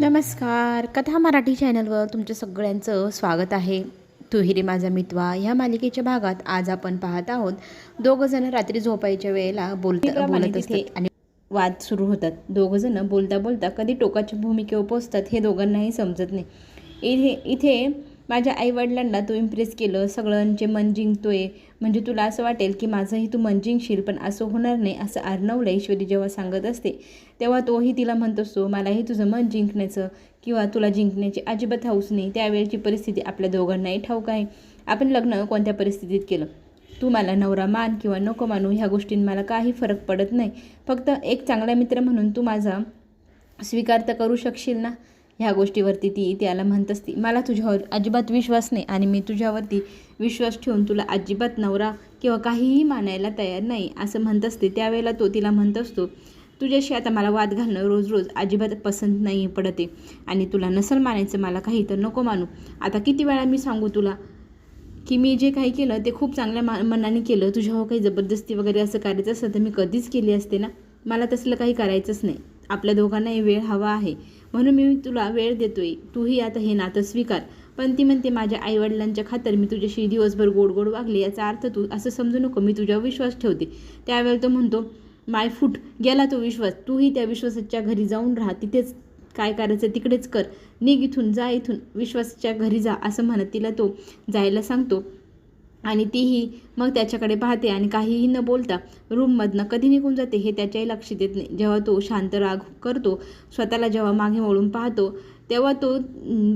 नमस्कार. कथा मराठी चॅनलवर तुमच्या सगळ्यांचं स्वागत आहे. तू हिरे माझा मितवा. ह्या मालिकेच्या भागात आज आपण पाहत आहोत दोघं जण रात्री झोपायच्या वेळेला बोलत बोलत असतात आणि वाद सुरू होतात. दोघं जण बोलता बोलता कधी टोकाच्या भूमिकेवर पोचतात हे दोघांनाही समजत नाही. इथे इथे माझ्या आईवडिलांना तू इम्प्रेस केलं सगळ्यांचे मन जिंकतोय म्हणजे तुला असं वाटेल की माझंही तू मन जिंकशील पण असं होणार नाही असं आर्णवला ईश्वरी जेव्हा सांगत असते तेव्हा तोही तिला म्हणत असतो मलाही तुझं मन जिंकण्याचं किंवा तुला जिंकण्याची अजिबात हाऊस नाही त्यावेळची परिस्थिती आपल्या दोघांनाही ठाऊक आहे. आपण लग्न कोणत्या परिस्थितीत केलं? तू मला नवरा मान किंवा नको मानू ह्या गोष्टीं मला काही फरक पडत नाही. फक्त एक चांगला मित्र म्हणून तू माझा स्वीकार तर करू शकशील ना? ह्या गोष्टीवरती ती त्याला म्हणत असती मला तुझ्यावर अजिबात विश्वास नाही आणि मी तुझ्यावरती विश्वास ठेवून तुला अजिबात नवरा किंवा काहीही मानायला तयार नाही असं म्हणत असते. त्यावेळेला तो तिला म्हणत असतो तुझ्याशी आता मला वाद घालणं रोज रोज अजिबात पसंत नाही पडते आणि तुला नसल मानायचं मला काही तर नको मानू. आता किती वेळा मी सांगू तुला की मी जे काही केलं ते खूप चांगल्या मा मनाने केलं. तुझ्यावर काही जबरदस्ती वगैरे असं करायचं असतं तर मी कधीच केली असते ना? मला तसलं काही करायचंच नाही. आपल्या दोघांनाही वेळ हवा आहे. म्हणून मी तुला वेळ देतोय. तूही आता हे नातं स्वीकार. पण ती म्हणते माझ्या आईवडिलांच्या खातर मी तुझ्याशी दिवसभर गोड गोड वागले याचा अर्थ तू असं समजू नको मी तुझ्यावर विश्वास ठेवते. त्यावेळेला तो म्हणतो माय फूट गेला तो विश्वास. तूही त्या विश्वासाच्या घरी जाऊन राहा. तिथेच काय करायचं तिकडेच कर. निघ इथून जा इथून. विश्वासाच्या घरी जा असं म्हणत तिला तो जायला सांगतो. आणि तीही मग त्याच्याकडे पाहते आणि काहीही न बोलता रूममधनं कधी निघून जाते हे त्याच्याही लक्षात येत नाही. जेव्हा तो शांत राग करतो स्वतःला जेव्हा मागे वळून पाहतो तेव्हा तो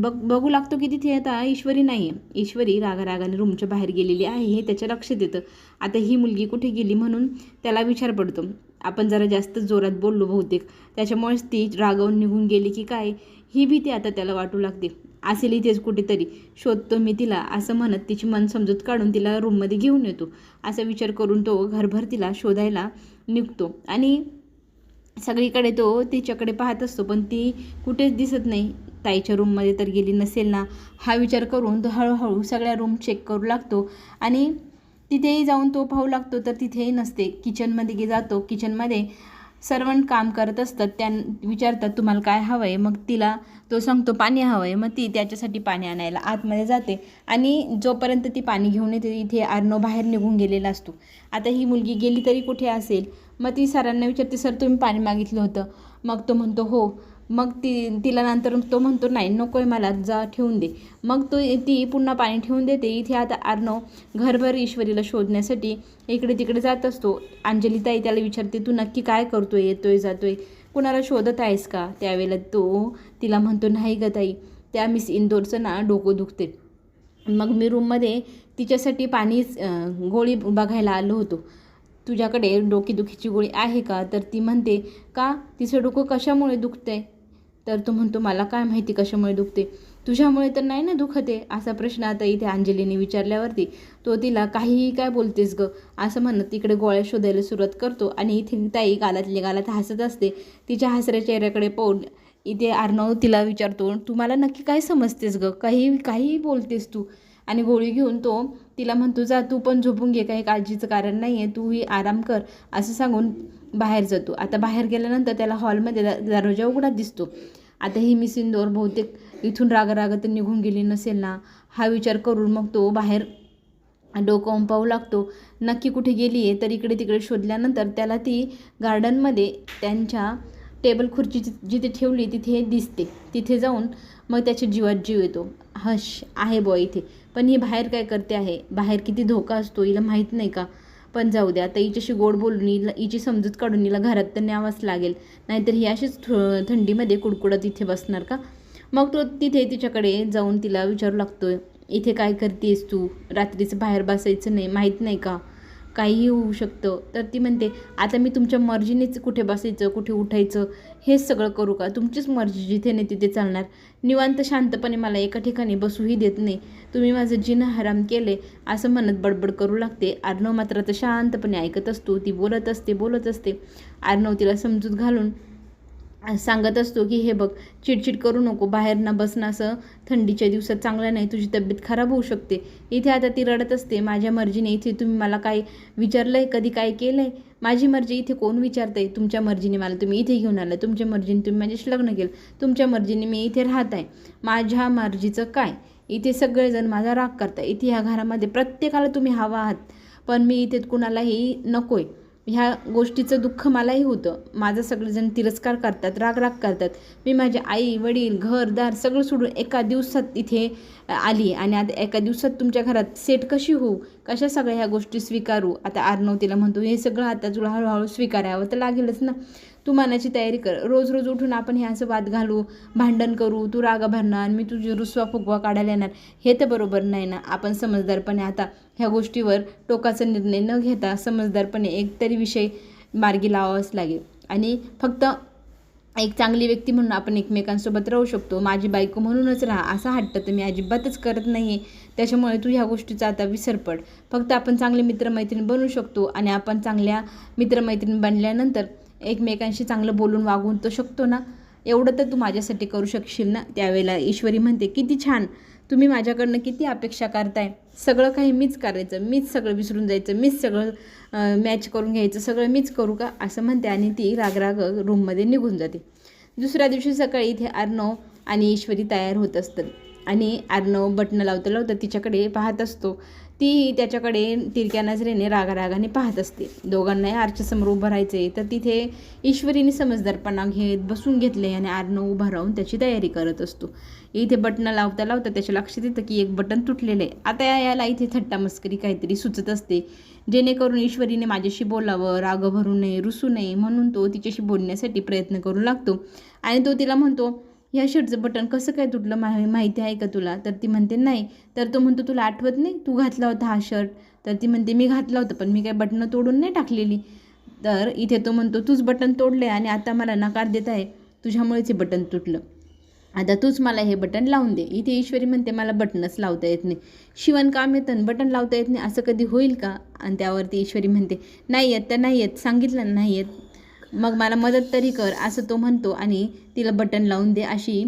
बघ बघू लागतो की तिथे आता ईश्वरी नाही आहे ईश्वरी रागारागाने रूमच्या बाहेर गेलेली आहे हे त्याच्या लक्षात येतं. आता ही मुलगी कुठे गेली म्हणून त्याला विचार पडतो. आपण जरा जास्त जोरात बोललो बहुतेक. त्याच्यामुळेच ती रागावून निघून गेली की काय? ही भीती आता त्याला वाटू लागते. असेल इथेच कुठेतरी. शोधतो मी तिला असं म्हणत तिची मन समजूत काढून तिला रूममध्ये घेऊन येतो. असा विचार करून तो घरभर तिला शोधायला निघतो. आणि सगळीकडे तो तिच्याकडे पाहत असतो पण ती कुठेच दिसत नाही. ताईच्या रूममध्ये तर गेली नसेल ना? हा विचार करून तो हळूहळू सगळ्या रूम चेक करू लागतो. आणि तिथेही जाऊन तो पाहू लागतो तर तिथेही नसते. किचनमध्ये जातो. किचनमध्ये सर्वंट काम करत असतात त्या विचारतात तुम्हाला काय हवं आहे मग तिला तो सांगतो पाणी हवं आहे मग ती त्याच्यासाठी पाणी आणायला आतमध्ये जाते आणि जोपर्यंत ती पाणी घेऊन येते इथे आर्नो बाहेर निघून गेलेला असतो. आता ही मुलगी गेली तरी कुठे असेल? मग ती सरांना विचारते सर तुम्ही पाणी मागितलं होतं. मग तो म्हणतो हो. मग ती तिला नंतर तो म्हणतो नाही नको आहे मला जा ठेवून दे. मग तो ती पुन्हा पाणी ठेवून देते. इथे आता अर्णव घरभर ईश्वरीला शोधण्यासाठी इकडे तिकडे जात असतो. अंजलीताई त्याला विचारते तू नक्की काय करतोय? येतोय जातोय? कुणाला शोधत आहेस का? त्यावेळेला तो तिला म्हणतो नाही ग ताई त्या मिस इंदोरचं ना डोकं दुखते मग मी रूममध्ये तिच्यासाठी पाणी गोळी बघायला आलो होतो. तुझ्याकडे डोकेदुखीची गोळी आहे का? तर ती म्हणते का? तिचं डोकं कशामुळे दुखतंय? तर तो म्हणतो मला काय माहिती कशामुळे दुखते तुझ्यामुळे तर नाही ना दुखते असा प्रश्न आता इथे अंजलीने विचारल्यावरती तो तिला काहीही काय बोलतेस ग? असं म्हणत तिकडे गोळ्या शोधायला सुरुवात करतो आणि इथे ताई गालातली गालात हसत असते. तिच्या हसऱ्या चेहऱ्याकडे पाहून इथे अर्णव तिला विचारतो तू मला नक्की काय समजतेस ग? काही काहीही बोलतेस तू? आणि गोळी घेऊन तो तिला म्हणतो जा तू पण झोपून घे काही काळजीचं कारण नाही आहे तूही आराम कर असं सांगून बाहेर जातो. आता बाहेर गेल्यानंतर त्याला हॉलमध्ये दरवाजा उघडाच दिसतो. आता ही मिस इंदोर बहुतेक इथून रागारागत निघून गेली नसेल ना? हा विचार करून मग तो बाहेर डोकं पाहू लागतो. नक्की कुठे गेली आहे तर इकडे तिकडे शोधल्यानंतर त्याला ती गार्डनमध्ये त्यांच्या टेबल खुर्ची जिथे ठेवली तिथे दिसते. तिथे जाऊन मग त्याच्या जीवात जीव येतो. हश आहे बॉ इथे. पण ही बाहेर काय करते आहे? बाहेर किती धोका असतो हिला माहीत नाही का? पण जाऊ द्या आता हिच्याशी गोड बोलून हिची समजूत काढून हिला घरात तर न्यावंच लागेल. नाहीतर ही अशीच थंडीमध्ये कुडकुडत इथे बसणार का? मग तो तिथे तिच्याकडे जाऊन तिला विचारू लागतो इथे काय करतेस तू? रात्रीचं बाहेर बसायचं नाही माहीत नाही का? काहीही होऊ शकतं. तर ती म्हणते आता मी तुमच्या मर्जीनेच कुठे बसायचं कुठे उठायचं हेच सगळं करू का? तुमचीच मर्जी जिथे नाही तिथे चालणार. निवांत शांतपणे मला एका ठिकाणी बसूही देत नाही. तुम्ही माझं जिन हराम केले असं म्हणत बडबड करू लागते. आर्नव मात्र तर शांतपणे ऐकत असतो. ती बोलत असते बोलत असते. आर्नव तिला समजूत घालून सांगत असतो की हे बघ चिडचिड करू नको बाहेर न बसणं असं. थंडीच्या दिवसात चांगलं नाही तुझी तब्येत खराब होऊ शकते. इथे आता ती रडत असते माझ्या मर्जीने इथे तुम्ही मला काय विचारलं आहे कधी काय केलं आहे माझी मर्जी इथे कोण विचारतंय? तुमच्या मर्जीने मला तुम्ही इथे घेऊन आलं तुमच्या मर्जीने तुम्ही माझ्याशी लग्न केलं. तुमच्या मर्जीने मी इथे राहत आहे माझ्या मर्जीचं काय? इथे सगळेजण माझा राग करताय. इथे ह्या घरामध्ये प्रत्येकाला तुम्ही हवा आहात. पण मी इथे कुणालाही नको आहे ह्या गोष्टीचं दुःख मलाही होतं. माझं सगळेजण तिरस्कार करतात राग राग करतात. मी माझे आई वडील घरदार सगळं सोडून एका दिवसात इथे आली आणि आता एका दिवसात तुमच्या घरात सेट कशी होऊ? अशा सगळ्या ह्या गोष्टी स्वीकारू? आता आर्नव तिला म्हणतो हे सगळं आता तुला हळूहळू स्वीकारावं तर लागेलच ना. तू मनाची तयारी कर. रोज रोज उठून आपण हे असं वाद घालू भांडण करू तू रागा भरणार मी तुझी रुसवा फुगवा काढायला येणार. हे तर बरोबर नाही ना. आपण समजदारपणे आता ह्या गोष्टीवर टोकाचा निर्णय न घेता समजदारपणे एकतरी विषय मार्गी लावावाच लागेल. आणि फक्त एक चांगली व्यक्ती म्हणून आपण एकमेकांसोबत राहू शकतो. माझी बायको म्हणूनच राहा. असा हट्ट तर मी अजिबातच करत नाही आहे त्याच्यामुळे तू ह्या गोष्टीचा आता विसर पड. फक्त आपण चांगले मित्रमैत्रीण बनू शकतो आणि आपण चांगल्या मित्रमैत्रीण बनल्यानंतर एकमेकांशी चांगलं बोलून वागून तर शकतो ना? एवढं तर तू माझ्यासाठी करू शकशील ना? त्यावेळेला ईश्वरी म्हणते किती छान! तुम्ही माझ्याकडनं किती अपेक्षा करताय? सगळं काही मीच करायचं मीच सगळं विसरून जायचं मीच सगळं मॅच करून घ्यायचं सगळं मीच करू का? असं म्हणते आणि ती रागराग रूममध्ये निघून जाते. दुसऱ्या दिवशी सकाळी इथे अर्णव आणि ईश्वरी तयार होत असतात. आणि अर्णव बटणं लावता लावता तिच्याकडे पाहत असतो. ती त्याच्याकडे तिरक्या नजरेने रागारागाने पाहत असते. दोघांनाही आरच्यासमोर उभं राहायचे तर तिथे ईश्वरीने समजदारपणा घेत बसून घेतले आणि आर्नव उभा राहून त्याची तयारी करत असतो. इथे बटणं लावता लावता त्याच्या लक्षात येतं की एक बटन तुटलेलं आहे. आता या- याला इथे थट्टा मस्करी काहीतरी सुचत असते. जेणेकरून ईश्वरीने माझ्याशी बोलावं राग भरू नये रुसू नये म्हणून तो तिच्याशी बोलण्यासाठी प्रयत्न करू लागतो. आणि तो तिला म्हणतो ह्या शर्टचं बटन कसं काय तुटलं मा माहिती आहे का तुला? तर ती म्हणते नाही. तर तो म्हणतो तुला आठवत नाही? तू घातला होता हा शर्ट? तर ती म्हणते मी घातला होता पण मी काय बटणं तोडून नाही टाकलेली. तर इथे तो म्हणतो तूच बटन तोडले आणि आता मला नकार देत आहे. तुझ्यामुळेच हे बटन तुटलं. आता तूच मला हे बटन लावून दे. इथे ईश्वरी म्हणते मला बटनच लावता येत नाही. शिवणकाम येतं बटन लावता येत नाही. असं कधी होईल का? आणि त्यावरती ईश्वरी म्हणते नाही येत तर नाही येत. सांगितलं नाही येत. मग मला मदत तरी कर असं तो म्हणतो आणि तिला बटन लावून दे अशी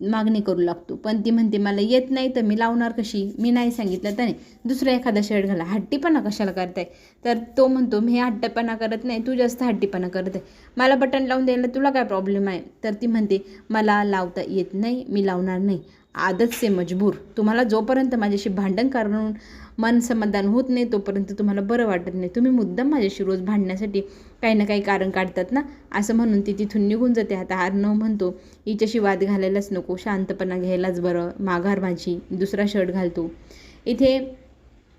मागणी करू लागतो. पण ती म्हणते मला येत नाही तर मी लावणार कशी? मी नाही सांगितलं तर नाही. दुसरा एखादा शर्ट घाला. हट्टीपणा कशाला करताय? तर तो म्हणतो मी हट्टपणा करत नाही तू जास्त हट्टीपणा करत आहे. मला बटन लावून द्यायला तुला काय प्रॉब्लेम आहे? तर ती म्हणते मला लावता येत नाही मी लावणार नाही. आदत से मजबूर. तुम्हाला जोपर्यंत माझ्याशी भांडण करून मन समाधान होत नाही तोपर्यंत तुम्हाला बरं वाटत नाही. तुम्ही मुद्दाम माझ्याशी रोज भांडण्यासाठी काही ना काही कारण काढतात ना? असं म्हणून ती तिथून निघून जाते. आता आर्नव म्हणतो हिच्याशी वाद घालायलाच नको शांतपणा घ्यायलाच बरं. माघार माझी दुसरा शर्ट घालतो इथे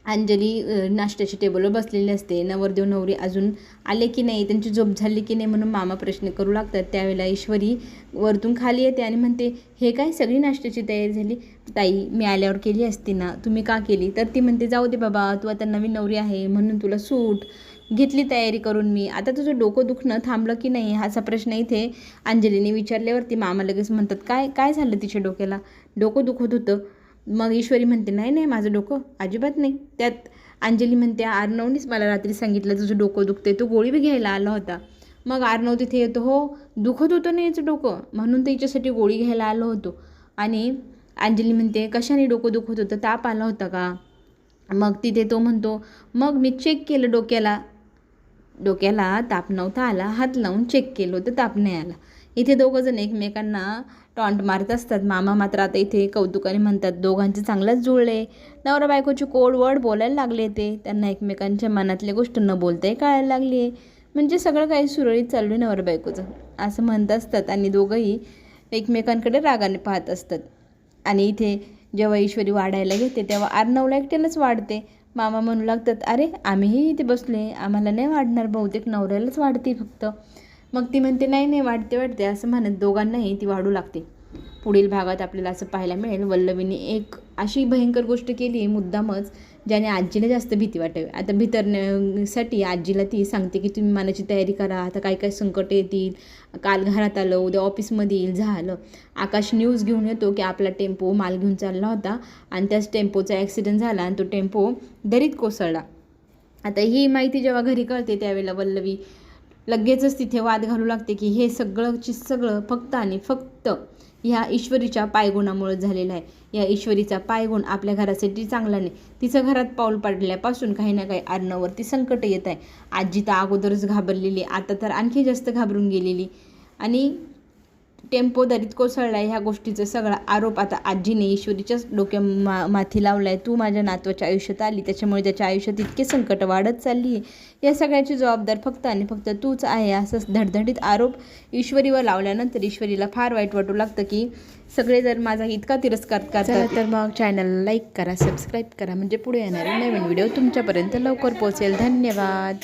अंजली नाश्त्याच्या टेबलवर बसलेली असते. नवरदेव नवरी अजून आले की नाही त्यांची झोप झाली की नाही म्हणून मामा प्रश्न करू लागतात. त्यावेळेला ईश्वरी वरतून खाली येते आणि म्हणते हे काय सगळी नाश्त्याची तयारी झाली? ताई मी आल्यावर केली असती ना. तुम्ही का केली? तर ती म्हणते जाऊ दे बाबा तू आता नवीन नवरी आहे म्हणून तुला सूट घेतली तयारी करून मी. आता तुझं डोकं दुखणं थांबलं की नाही? असा प्रश्न इथे अंजलीने विचारल्यावरती मामा लगेच म्हणतात काय काय झालं तिच्या डोक्याला? डोकं दुखत होतं. मग ईश्वरी म्हणते नाही नाही माझं डोकं अजिबात नाही. त्यात अंजली म्हणते आर्नवनीच मला रात्री सांगितलं तुझं डोकं दुखते तो गोळी बी घ्यायला आला होता. मग आर्नव तिथे येतो हो दुखत होतं नाही याचं डोकं? म्हणून तर हिच्यासाठी गोळी घ्यायला आलो होतो. आणि अंजली म्हणते कशाने डोकं दुखत होतं? ताप आला होता का? मग तिथे तो म्हणतो मग मी चेक केलं डोक्याला. डोक्याला ताप नव्हता आला हात लावून चेक केलं होतं ताप नाही आला. इथे दोघंजण एकमेकांना टॉन्ट मारत असतात. मामा मात्र आता इथे कौतुकाने म्हणतात दोघांचे चांगलंच जुळले. नवरा बायकोची कोड वर्ड बोलायला लागले ते. त्यांना एकमेकांच्या मनातल्या गोष्ट न बोलताही कळायला लागली आहे. म्हणजे सगळं काही सुरळीत चालू आहे नवरा बायकोचं. असं म्हणत असतात आणि दोघंही एकमेकांकडे रागाने पाहत असतात. आणि इथे जेव्हा ईश्वरी वाढायला घेते तेव्हा आर्नवला एकट्यानंच वाढते. मामा म्हणू लागतात अरे आम्हीही इथे बसले आम्हाला नाही वाढणार. बहुतेक नवऱ्यालाच वाढते फक्त. मग ती म्हणते नाही नाही वाढते वाढते. असं म्हणत दोघांनाही ती वाढू लागते. पुढील भागात आपल्याला असं पाहायला मिळेल वल्लवीने एक अशी भयंकर गोष्ट केली मुद्दामच ज्याने आजीला जास्त भीती वाटावी. आता भितरण्यासाठी आजीला ती सांगते की तुम्ही मनाची तयारी करा आता काय काय संकट येतील काल घरात आलं उद्या ऑफिसमध्ये येईल झालं. आकाश न्यूज घेऊन येतो की आपला टेम्पो माल घेऊन चालला होता आणि त्याच टेम्पोचा ॲक्सिडेंट झाला आणि तो टेम्पो दरीत कोसळला. आता ही माहिती जेव्हा घरी कळते त्यावेळेला वल्लवी लगेचच तिथे वाद घालू लागते की हे सगळंची सगळं फक्त आणि फक्त ह्या ईश्वरीच्या पायगुणामुळे झालेलं आहे. या ईश्वरीचा पायगुण आपल्या घरासाठी चांगला नाही. तिचं घरात पाऊल पडल्यापासून काही ना काही आडनावरती संकट येत आहे. आजी तर अगोदरच घाबरलेली आता तर आणखी जास्त घाबरून गेलेली. आणि टेम्पो दरीत कोसळला ह्या गोष्टीचा सगळा आरोप आता आजीने ईश्वरीच्याच डोक्या मा माथी लावला आहे तू माझ्या नातवाच्या आयुष्यात आली त्याच्यामुळे त्याच्या आयुष्यात इतके संकट वाढत चालली आहे या सगळ्याची जबाबदार फक्त आणि फक्त तूच आहे असं धडधडीत आरोप ईश्वरीवर लावल्यानंतर ईश्वरीला फार वाईट वाटू लागतं की सगळे जर माझा इतका तिरस्कार करतात. तर मग चॅनलला लाईक करा सबस्क्राईब करा म्हणजे पुढे येणारे नवीन व्हिडिओ तुमच्यापर्यंत लवकर पोहोचेल. धन्यवाद.